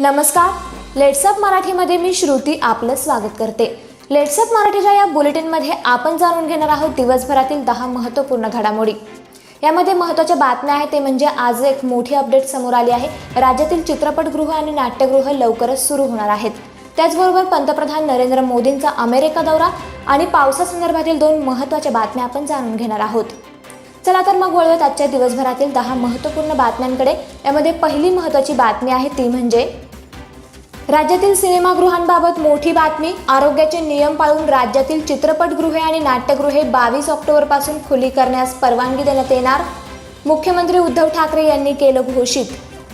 नमस्कार. लेट्सअप मराठीमध्ये मी श्रुती आपलं स्वागत करते. लेट्सअप मराठीच्या या बुलेटिनमध्ये आपण जाणून घेणार आहोत दिवसभरातील दहा महत्त्वपूर्ण घडामोडी. यामध्ये महत्त्वाच्या बातम्या आहेत ते म्हणजे आज एक मोठी अपडेट समोर आली आहे. राज्यातील चित्रपटगृह आणि नाट्यगृह लवकरच सुरू होणार आहेत. त्याचबरोबर पंतप्रधान नरेंद्र मोदींचा अमेरिका दौरा आणि पावसासंदर्भातील दोन महत्त्वाच्या बातम्या आपण जाणून घेणार आहोत. चला तर मग वळवत आजच्या दिवसभरातील दहा महत्त्वपूर्ण बातम्यांकडे. यामध्ये पहिली महत्त्वाची बातमी आहे ती म्हणजे राज्यातील सिनेमागृहांबाबत मोठी बातमी आरोग्याचे नियम पाळून राज्यातील चित्रपटगृहे आणि नाट्यगृहे बावीस ऑक्टोबरपासून खुली करण्यास परवानगी देण्यात येणार मुख्यमंत्री उद्धव ठाकरे यांनी केलं घोषित.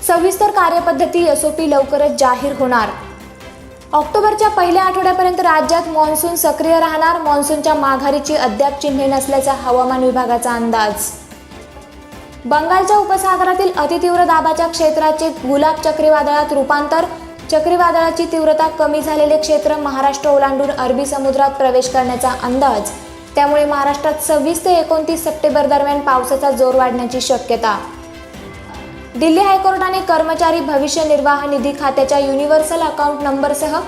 सविस्तर कार्यपद्धती एसओपी लवकरच जाहीर होणार. ऑक्टोबरच्या पहिल्या आठवड्यापर्यंत राज्यात मान्सून सक्रिय राहणार मान्सूनच्या माघारीची अद्याप चिन्हे नसल्याचा हवामान विभागाचा अंदाज. बंगालच्या उपसागरातील अतितीव्र दाबाच्या क्षेत्राचे गुलाब चक्रीवादळात रूपांतर चक्रीवादळाची तीव्रता कमी झालेले क्षेत्र महाराष्ट्र ओलांडून अरबी समुद्रात प्रवेश करण्याचा अंदाज. त्यामुळे महाराष्ट्रात सव्वीस ते एकोणतीस सप्टेंबर दरम्यान पावसाचा जोर वाढण्याची शक्यता. दिल्ली हायकोर्टाने कर्मचारी भविष्य निर्वाह निधी खात्याच्या युनिव्हर्सल अकाउंट नंबरसह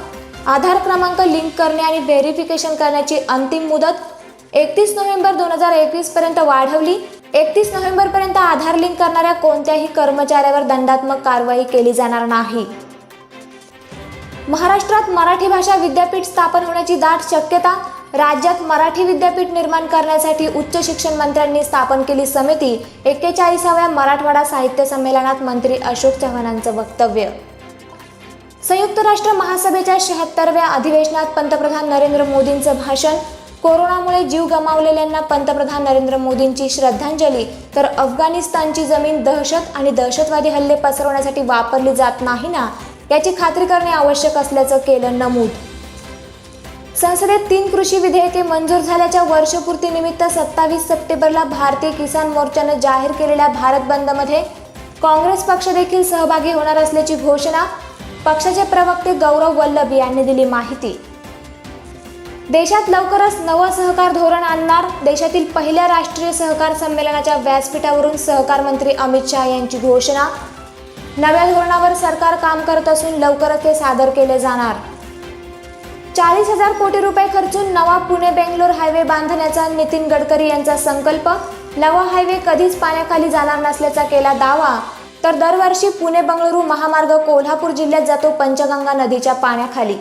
आधार क्रमांक लिंक करणे आणि व्हेरिफिकेशन करण्याची अंतिम मुदत एकतीस नोव्हेंबर दोन हजार एकवीस पर्यंत वाढवली. एकतीस नोव्हेंबर पर्यंत आधार लिंक करणाऱ्या कोणत्याही कर्मचाऱ्यावर दंडात्मक कारवाई केली जाणार नाही. महाराष्ट्रात मराठी भाषा विद्यापीठ स्थापन होण्याची दाट शक्यता राज्यात मराठी विद्यापीठ निर्माण करण्यासाठी उच्च शिक्षण मंत्र्यांनी स्थापन केली समिती एक्केचाळीसाव्या मराठवाडा साहित्य संमेलनात मंत्री अशोक चव्हाणांचं वक्तव्य. संयुक्त राष्ट्र महासभेच्या शहात्तरव्या अधिवेशनात पंतप्रधान नरेंद्र मोदींचं भाषण कोरोनामुळे जीव गमावलेल्यांना पंतप्रधान नरेंद्र मोदींची श्रद्धांजली तर अफगाणिस्तानची जमीन दहशत आणि दहशतवादी हल्ले पसरवण्यासाठी वापरली जात नाही ना याची खात्री करणे आवश्यक असल्याचं केलं नमूद. संसदेत तीन कृषी विधेयके मंजूर झाल्याच्या वर्षपूर्तीनिमित्त सत्तावीस सप्टेंबरला भारतीय किसान मोर्चानं जाहीर केलेल्या भारत बंदमध्ये काँग्रेस पक्ष देखील सहभागी होणार असल्याची घोषणा पक्षाचे प्रवक्ते गौरव वल्लभ यांनी दिली माहिती. देशात लवकरच नवं सहकार धोरण आणणार देशातील पहिल्या राष्ट्रीय सहकार संमेलनाच्या व्यासपीठावरून सहकार मंत्री अमित शहा यांची घोषणा नव्या धोरणावर सरकार काम करत असून लवकरच ते सादर केले जाणार. चाळीस हजार कोटी रुपये खर्चून नवा पुणे बेंगलोर हायवे बांधण्याचा नितीन गडकरी यांचा संकल्प नवा हायवे कधीच पाण्याखाली जाणार नसल्याचा केला दावा तर दरवर्षी पुणे बंगळुरू महामार्ग कोल्हापूर जिल्ह्यात जातो पंचगंगा नदीच्या पाण्याखाली.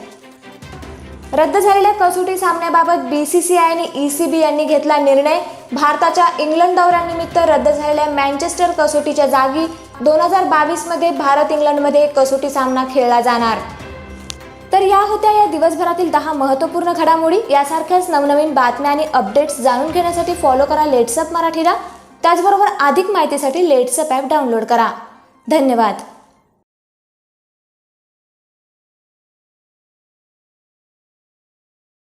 रद्द झालेल्या कसोटी सामन्याबाबत बी सी सी आय आणि ई सी बी यांनी घेतला निर्णय. भारताच्या इंग्लंड दौऱ्यानिमित्त रद्द झालेल्या मँचेस्टर कसोटीच्या जागी दोन हजार बावीसमध्ये भारत इंग्लंडमध्ये कसोटी सामना खेळला जाणार. तर या होत्या या दिवसभरातील दहा महत्त्वपूर्ण घडामोडी. यासारख्याच नवनवीन बातम्या आणि अपडेट्स जाणून घेण्यासाठी फॉलो करा लेट्सअप मराठीला. त्याचबरोबर अधिक माहितीसाठी लेट्सअप ॲप डाउनलोड करा. धन्यवाद.